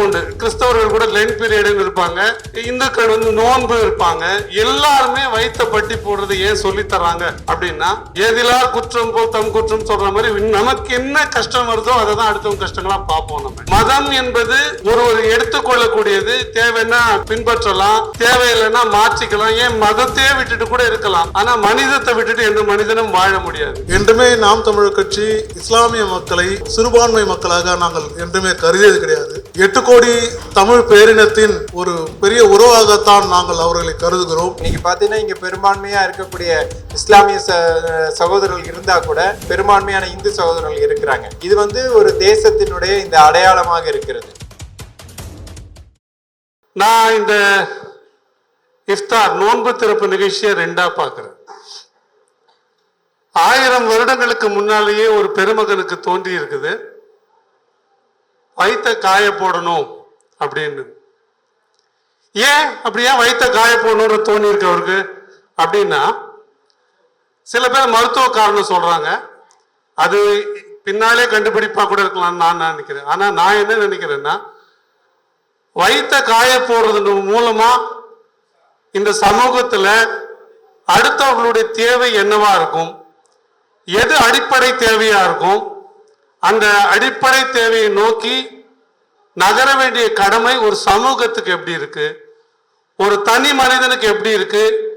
மதங்கள்லயும் உண்டு. கிறிஸ்தவர்கள் கூட லென் பீரியட்னு இருப்பாங்க. இந்துக்கள் வந்து நோன்பு இருப்பாங்க. எல்லாருமே வைத்த பட்டி போடுறது ஏன் சொல்லி தராங்க அப்படின்னா எதிலார் குற்றம் போல் தம் குற்றம் சொல்ற மாதிரி நமக்கு என்ன கஷ்டம் வருதோ அதை தான் அடுத்தவங்க கஷ்டங்களா பார்ப்போம் நம்ம. மதம் என்பது ஒரு ஒரு எடுத்துக்கொள்ளக்கூடியது. தேவைன்னா பின்பற்றலாம். தேவையில்லைன்னா மாற்றிக்கலாம். ஏன் மதத்தையே விட்டுட்டு கூட இருக்கலாம். ஆனா மனிதத்தை விட்டுட்டு எந்த மனிதனும் வாழ முடியாது. என்றுமே நாம் தமிழர் கட்சி இஸ்லாமிய மக்களை சிறுபான்மை மக்களாக நாங்கள் என்றுமே கருதியது கிடையாது. எட்டு கோடி தமிழ் பேரினத்தின் ஒரு பெரிய உறவாகத்தான் நாங்கள் அவர்களை கருதுகிறோம். இன்னைக்கு பார்த்தீங்கன்னா இங்க பெரும்பான்மையா இருக்கக்கூடிய இஸ்லாமிய சகோதரர்கள் இருந்தா கூட பெரும்பான்மையான இந்து சகோதரர்கள் இருக்கிறாங்க. இது வந்து ஒரு தேசத்தினுடைய இந்த அடையாளமாக இருக்கிறது. நான் இந்த இஃப்தார் நோன்பு திறப்பு நிகழ்ச்சியை ரெண்டா பார்க்கிறேன் ஆயிரம் வருடங்களுக்கு முன்னாலேயே ஒரு பெருமகனுக்கு தோன்றி இருக்குது வைத்த காய போடணும் அப்படின்னு. ஏன் அப்படி ஏன் வைத்த காய போடணும்னு தோணி இருக்கு அவருக்கு? அப்படின்னா சில பேர் மருத்துவ காரணம் சொல்றாங்க. அது பின்னாலே கண்டுபிடிப்பா கூட இருக்கலாம்னு நான் நினைக்கிறேன். ஆனா நான் என்ன நினைக்கிறேன்னா வைத்த காய போடுறது மூலமா இந்த சமூகத்துல அடுத்தவர்களுடைய தேவை என்னவா இருக்கும்? எது அடிப்படை தேவையா இருக்கும்? அந்த அடிப்படை தேவையை நோக்கி நகர வேண்டிய கடமை ஒரு சமூகத்துக்கு எப்படி இருக்கு? ஒரு தனி மனிதனுக்கு எப்படி இருக்கு?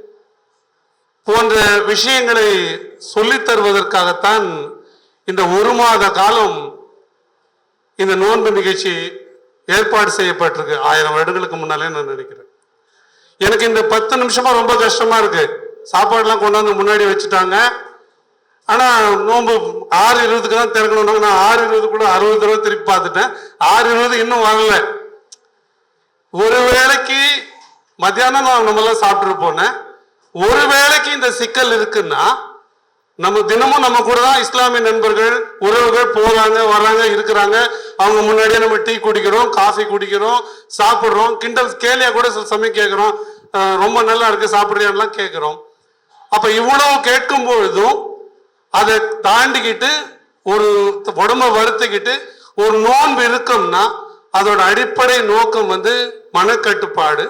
போன்ற விஷயங்களை சொல்லித் தருவதற்காகத்தான் இந்த ஒரு மாத காலம் இந்த நோன்பு நிகழ்ச்சி ஏற்பாடு செய்யப்பட்டிருக்கு. ஆயிரம் வருடங்களுக்கு முன்னாலே நான் நினைக்கிறேன். எனக்கு இந்த பத்து நிமிஷமா ரொம்ப கஷ்டமா இருக்கு. சாப்பாடுலாம் கொண்டாந்து முன்னாடி வச்சுட்டாங்க. ஆனா நோன்பு ஆறு இருபதுக்கு தான் திறக்கணும் நான் ஆறு இருபதுக்குள்ள அறுபது தடவை திருப்பி பார்த்துட்டேன். ஆறு இருபது இன்னும் வரல. ஒரு வேளைக்கு மத்தியானம் நான் நம்மளாம் சாப்பிட்டு போனேன். ஒரு வேளைக்கு இந்த சிக்கல் இருக்குன்னா நம்ம தினமும் நம்ம கூட தான் இஸ்லாமிய நண்பர்கள் உறவுகள் போறாங்க வர்றாங்க இருக்கிறாங்க. அவங்க முன்னாடியே நம்ம டீ குடிக்கிறோம் காஃபி குடிக்கிறோம் சாப்பிட்றோம். கிண்டல் கேலியா கூட சில சமயம் கேட்கிறோம். ரொம்ப நல்லா இருக்கு சாப்பிட்றியான்லாம் கேட்கிறோம். அப்ப இவ்வளவு கேட்கும் பொழுதும் அதை தாண்டிக்கிட்டு ஒரு உடம்ப வருத்திக்கிட்டு ஒரு நோன்பு இருக்கோம்னா அதோட அடிப்படை நோக்கம் வந்து மனக்கட்டுப்பாடு.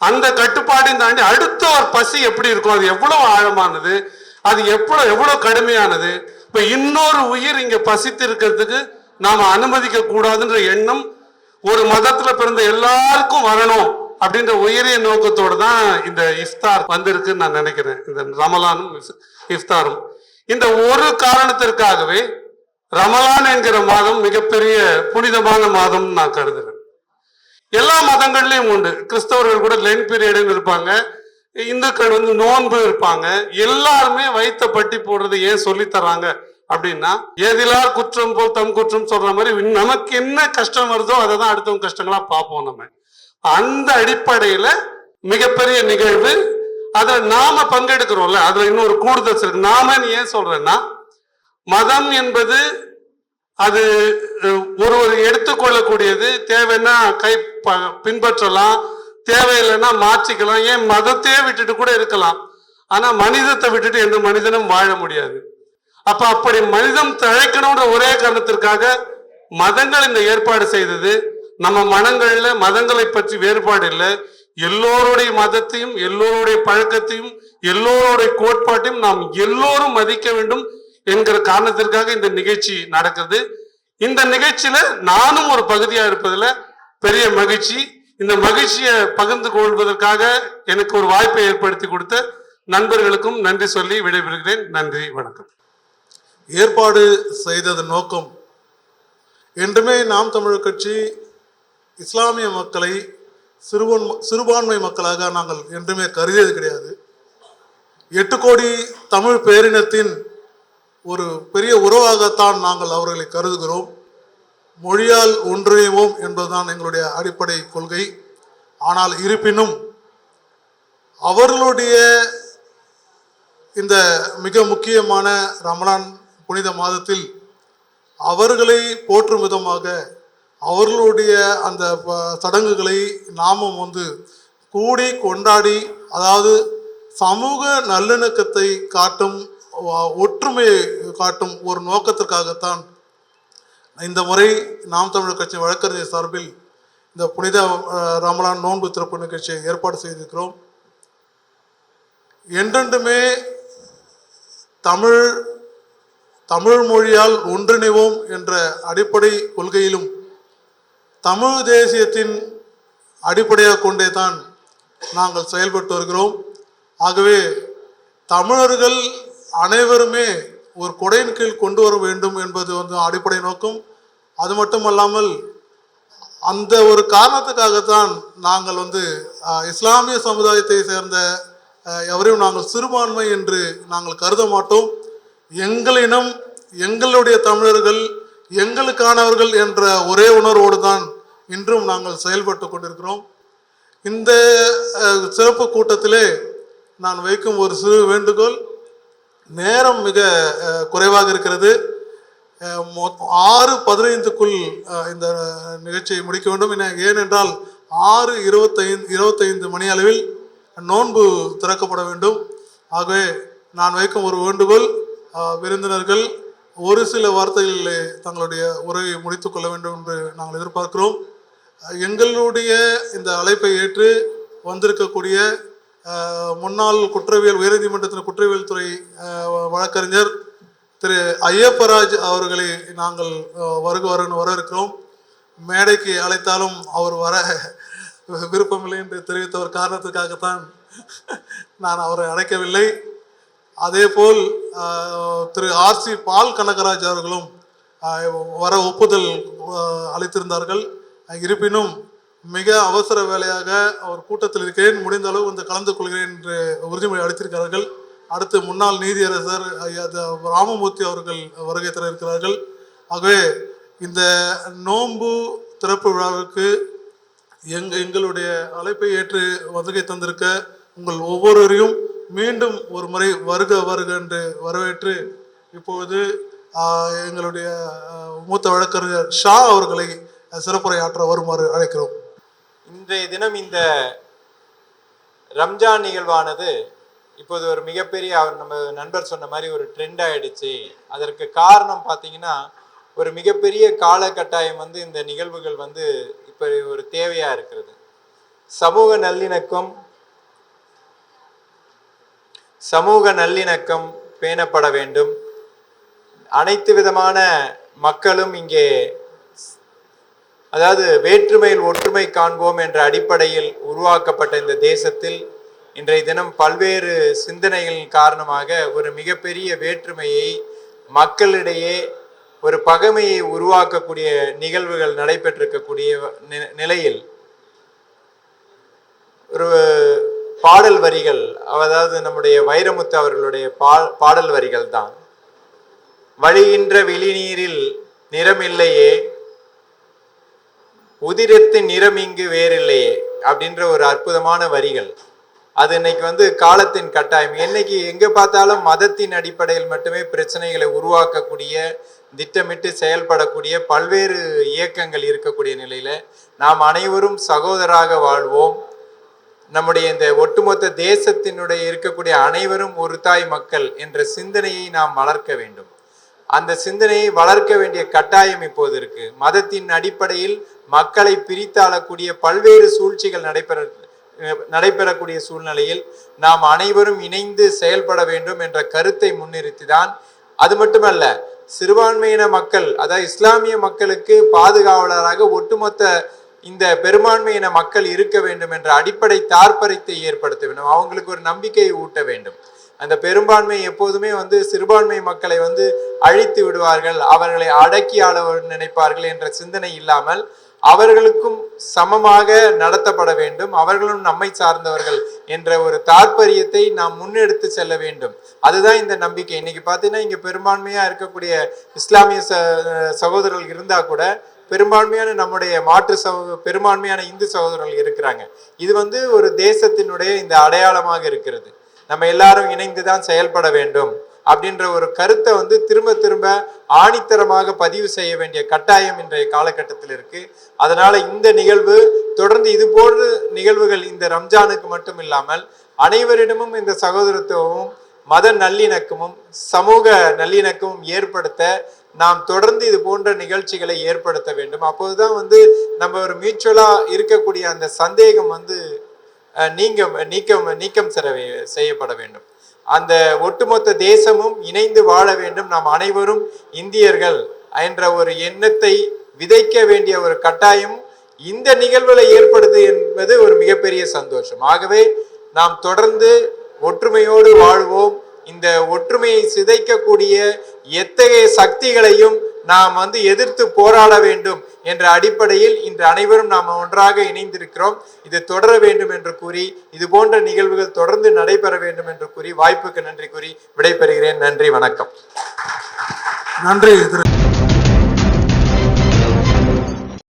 அந்த கட்டுப்பாடையும் தாண்டி அடுத்த ஒரு பசி எப்படி இருக்கும்? அது எவ்வளவு ஆழமானது? அது எவ்வளோ எவ்வளோ கடுமையானது? இப்போ இன்னொரு உயிர் இங்கே பசித்து இருக்கிறதுக்கு நாம் அனுமதிக்க கூடாதுன்ற எண்ணம் ஒரு மதத்தில் பிறந்த எல்லாருக்கும் வரணும் அப்படின்ற உயரிய நோக்கத்தோடு தான் இந்த இஃப்தார் வந்திருக்குன்னு நான் நினைக்கிறேன். இந்த ரமலானும் இஃப்தாரும். இந்த ஒரு காரணத்திற்காகவே ரமலான் என்கிற மாதம் மிகப்பெரிய புனிதமான மாதம் நான் கருதுறேன். எல்லா மதங்கள்லயும் உண்டு. கிறிஸ்தவர்கள் கூட லென் பீரியடுன்னு இருப்பாங்க. இந்துக்கள் வந்து நோன்பு இருப்பாங்க. எல்லாருமே வைத்த பட்டி போடுறது ஏன் சொல்லி தராங்க அப்படின்னா எதிலார் குற்றம் போல் தம் குற்றம் சொல்ற மாதிரி நமக்கு என்ன கஷ்டம் வருதோ அதை தான் அடுத்தவங்க கஷ்டங்களா பார்ப்போம் நம்ம. அந்த அடிப்படையில மிகப்பெரிய நிகழ்வு அதுல நாம பங்கெடுக்கிறோம்ல அதுல இன்னொரு கூடுதல் இருக்கு நாமன்னு ஏன் சொல்றேன்னா மதம் என்பது அது ஒருவர் ஒரு ஒரு எடுத்துக்கொள்ளக்கூடியது. தேவைன்னா கை ப- பின்பற்றலாம். தேவையில்லைன்னா மாற்றிக்கலாம். ஏன் மதத்தையே விட்டுட்டு கூட இருக்கலாம். ஆனா மனிதத்தை விட்டுட்டு எந்த மனிதனும் வாழ முடியாது. அப்ப அப்படி மனிதம் தழைக்கணும்ன்ற ஒரே காரணத்திற்காக மதங்கள் இந்த ஏற்பாடு செய்தது. நம்ம மனங்கள்ல மதங்களை பற்றி வேறுபாடு இல்லை. எல்லோருடைய மதத்தையும் எல்லோருடைய பழக்கத்தையும் எல்லோருடைய கோட்பாட்டையும் நாம் எல்லோரும் மதிக்க வேண்டும் என்கிற காரணத்திற்காக இந்த நிகழ்ச்சி நடக்குது இந்த நிகழ்ச்சியில நானும் ஒரு பகுதியா இருப்பதுல பெரிய மகிழ்ச்சி. இந்த மகிழ்ச்சியை பகிர்ந்து கொள்வதற்காக எனக்கு ஒரு வாய்ப்பை ஏற்படுத்தி கொடுத்த நண்பர்களுக்கும் நன்றி சொல்லி விடைபெறுகிறேன். நன்றி வணக்கம். ஏற்பாடு செய்தது நோக்கம் என்றுமே நாம் தமிழர் கட்சி இஸ்லாமிய மக்களை சிறுபான்மை சிறுபான்மை மக்களாக நாங்கள் என்றுமே கருதியது கிடையாது. எட்டு கோடி தமிழ் பேரினத்தின் ஒரு பெரிய உறவாகத்தான் நாங்கள் அவர்களை கருதுகிறோம். மொழியால் ஒன்றிணைவோம் என்பதுதான் எங்களுடைய அடிப்படை கொள்கை. ஆனால் இருப்பினும் அவர்களுடைய இந்த மிக முக்கியமான ரமலான் புனித மாதத்தில் அவர்களை போற்றும் விதமாக அவர்களுடைய அந்த ப- சடங்குகளை நாமும் வந்து கூடி கொண்டாடி அதாவது சமூக நல்லிணக்கத்தை காட்டும் ஒற்றுமையை காட்டும் ஒரு நோக்கத்திற்காகத்தான் இந்த முறை நாம் தமிழர் கட்சி வழக்கறிஞர் சார்பில் இந்த புனித ரமலான் நோன்பு திறப்பு நிகழ்ச்சியை ஏற்பாடு செய்திருக்கிறோம். என்றென்றுமே தமிழ் தமிழ் மொழியால் ஒன்றிணைவோம் என்ற அடிப்படை கொள்கையிலும் தமிழ் தேசியத்தின் அடிப்படையாக கொண்டே தான் நாங்கள் செயல்பட்டு வருகிறோம். ஆகவே தமிழர்கள் அனைவருமே ஒரு கொடையின் கீழ் கொண்டு வர வேண்டும் என்பது வந்து அடிப்படை நோக்கம். அது மட்டுமல்லாமல் அந்த ஒரு காரணத்துக்காகத்தான் நாங்கள் வந்து இஸ்லாமிய சமுதாயத்தை சேர்ந்த எவரையும் நாங்கள் சிறுபான்மை என்று நாங்கள் கருத மாட்டோம். எங்களினம் எங்களுடைய தமிழர்கள் எங்களுக்கானவர்கள் என்ற ஒரே உணர்வோடு தான் இன்றும் நாங்கள் செயல்பட்டு கொண்டிருக்கிறோம். இந்த சிறப்பு கூட்டத்திலே நான் வைக்கும் ஒரு சிறு வேண்டுகோள் நேரம் மிக குறைவாக இருக்கிறது. ஆறு பதினைந்துக்குள் இந்த நிகழ்ச்சியை முடிக்க வேண்டும். என ஏனென்றால் ஆறு இருபத்தைந்து இருபத்தைந்து மணி அளவில் நோன்பு திறக்கப்பட வேண்டும். ஆகவே நான் வைக்கும் ஒரு வேண்டுகோள் விருந்தினர்கள் ஒரு சில வார்த்தைகளில் தங்களுடைய உரையை முடித்துக் கொள்ள வேண்டும் என்று நாங்கள் எதிர்பார்க்கிறோம். எங்களுடைய இந்த அழைப்பை ஏற்று வந்திருக்கக்கூடிய முன்னாள் குற்றவியல் உயர்நீதிமன்றத்தின் குற்றவியல் துறை வழக்கறிஞர் திரு ஐயப்பராஜ் அவர்களை நாங்கள் வருக வருன்னு வர இருக்கிறோம் மேடைக்கு அழைத்தாலும் அவர் வர விருப்பமில்லை என்று தெரிவித்த ஒரு காரணத்துக்காகத்தான் நான் அவரை அழைக்கவில்லை. அதேபோல் போல் திரு ஆர்சி பால் கனகராஜ் அவர்களும் வர ஒப்புதல் அளித்திருந்தார்கள். இருப்பினும் மிக அவசர வேலையாக அவர் கூட்டத்தில் இருக்கிறேன். முடிந்த அளவு வந்து கலந்து கொள்கிறேன் என்று உறுதிமொழி அளித்திருக்கிறார்கள். அடுத்து முன்னாள் நீதியரசர் ராமமூர்த்தி அவர்கள் வருகை தர இருக்கிறார்கள் ஆகவே இந்த நோன்பு திறப்பு விழாவுக்கு எங் எங்களுடைய அழைப்பை ஏற்று வருகை தந்திருக்க உங்கள் ஒவ்வொருவரையும் மீண்டும் ஒரு முறை வருக வருக என்று வரவேற்று இப்பொழுது எங்களுடைய மூத்த வழக்கறிஞர் ஷா அவர்களை சிறப்புரையாற்ற வருமாறு அழைக்கிறோம். இன்றைய தினம் இந்த ரம்ஜான் நிகழ்வானது இப்போது ஒரு மிகப்பெரிய அவர் நம்ம நண்பர் சொன்ன மாதிரி ஒரு ட்ரெண்ட் ஆயிடுச்சு. அதற்கு காரணம் பார்த்தீங்கன்னா ஒரு மிகப்பெரிய காலகட்டாயம் வந்து இந்த நிகழ்வுகள் வந்து இப்போ ஒரு தேவையா இருக்கிறது. சமூக நல்லிணக்கம் சமூக நல்லிணக்கம் பேணப்பட வேண்டும். அனைத்து விதமான மக்களும் இங்கே அதாவது வேற்றுமையில் ஒற்றுமை காண்போம் என்ற அடிப்படையில் உருவாக்கப்பட்ட இந்த தேசத்தில் இன்றைய தினம் பல்வேறு சிந்தனைகளின் காரணமாக ஒரு மிகப்பெரிய வேற்றுமையை மக்களிடையே ஒரு பகைமையை உருவாக்கக்கூடிய நிகழ்வுகள் நடைபெற்றிருக்கக்கூடிய நி- நிலையில் ஒரு பாடல் வரிகள் அதாவது நம்முடைய வைரமுத்து அவர்களுடைய பா பாடல் வரிகள் தான். வழிகின்ற வெளிநீரில் நிறமில்லையே உதிரத்தின் நிறம் இங்கு வேறில்லையே அப்படின்ற ஒரு அற்புதமான வரிகள். அது இன்னைக்கு வந்து காலத்தின் கட்டாயம். என்னைக்கு எங்க பார்த்தாலும் மதத்தின் அடிப்படையில் மட்டுமே பிரச்சனைகளை உருவாக்கக்கூடிய திட்டமிட்டு செயல்படக்கூடிய பல்வேறு இயக்கங்கள் இருக்கக்கூடிய நிலையில நாம் அனைவரும் சகோதராக வாழ்வோம். நம்முடைய இந்த ஒட்டுமொத்த தேசத்தினுடைய இருக்கக்கூடிய அனைவரும் ஒரு தாய் மக்கள் என்ற சிந்தனையை நாம் வளர்க்க வேண்டும். அந்த சிந்தனையை வளர்க்க வேண்டிய கட்டாயம் இப்போது இருக்கு. மதத்தின் அடிப்படையில் மக்களை பிரித்தாளக்கூடிய பல்வேறு சூழ்ச்சிகள் நடைபெற நடைபெறக்கூடிய சூழ்நிலையில் நாம் அனைவரும் இணைந்து செயல்பட வேண்டும் என்ற கருத்தை முன்னிறுத்திதான். அது மட்டுமல்ல சிறுபான்மையின மக்கள் அதாவது இஸ்லாமிய மக்களுக்கு பாதுகாவலராக ஒட்டுமொத்த இந்த பெரும்பான்மையின மக்கள் இருக்க வேண்டும் என்ற அடிப்படை தாற்பயத்தை ஏற்படுத்த வேண்டும். அவங்களுக்கு ஒரு நம்பிக்கையை ஊட்ட வேண்டும். அந்த பெரும்பான்மை எப்போதுமே வந்து சிறுபான்மை மக்களை வந்து அழித்து விடுவார்கள் அவர்களை அடக்கி ஆள நினைப்பார்கள் என்ற சிந்தனை இல்லாமல் அவர்களுக்கும் சமமாக நடத்தப்பட வேண்டும் அவர்களும் நம்மை சார்ந்தவர்கள் என்ற ஒரு தாற்பயத்தை நாம் முன்னெடுத்து செல்ல வேண்டும். அதுதான் இந்த நம்பிக்கை. இன்னைக்கு பார்த்தீங்கன்னா இங்க பெரும்பான்மையா இருக்கக்கூடிய இஸ்லாமிய ச- சகோதரர்கள் இருந்தா கூட பெரும்பான்மையான நம்முடைய மாற்று சகோ பெரும்பான்மையான இந்து சகோதரர்கள் இருக்கிறாங்க. இது வந்து ஒரு தேசத்தினுடைய இந்த அடையாளமாக இருக்கிறது. நம்ம எல்லாரும் இணைந்து தான் செயல்பட வேண்டும் அப்படின்ற ஒரு கருத்தை வந்து திரும்ப திரும்ப ஆணித்தரமாக பதிவு செய்ய வேண்டிய கட்டாயம் இன்றைய காலகட்டத்தில் இருக்கு. அதனால இந்த நிகழ்வு தொடர்ந்து இது போன்ற நிகழ்வுகள் இந்த ரம்ஜானுக்கு மட்டும் இல்லாமல் அனைவரிடமும் இந்த சகோதரத்துவமும் மத நல்லிணக்கமும் சமூக நல்லிணக்கமும் ஏற்படுத்த நாம் தொடர்ந்து இது போன்ற நிகழ்ச்சிகளை ஏற்படுத்த வேண்டும். அப்போதுதான் வந்து நம்ம ஒரு மியூச்சுவலா இருக்கக்கூடிய அந்த சந்தேகம் வந்து நீங்கம் நீங்க நீக்கம் நீக்கம் செய்யப்பட வேண்டும். அந்த ஒட்டுமொத்த தேசமும் இணைந்து வாழ வேண்டும். நாம் அனைவரும் இந்தியர்கள் என்ற ஒரு எண்ணத்தை விதைக்க வேண்டிய ஒரு கட்டாயம் இந்த நிகழ்வுல ஏற்படுது என்பது ஒரு மிகப்பெரிய சந்தோஷம். ஆகவே நாம் தொடர்ந்து ஒற்றுமையோடு வாழ்வோம். இந்த ஒற்றுமையை சிதைக்கக்கூடிய எத்தகைய சக்திகளையும் நாம் வந்து எதிர்த்து போராட வேண்டும் என்ற அடிப்படையில் இன்று அனைவரும் நாம் ஒன்றாக இணைந்திருக்கிறோம். இது தொடர வேண்டும் என்று கூறி இது போன்ற நிகழ்வுகள் தொடர்ந்து நடைபெற வேண்டும் என்று கூறி வாய்ப்புக்கு நன்றி கூறி விடைபெறுகிறேன். நன்றி வணக்கம். நன்றி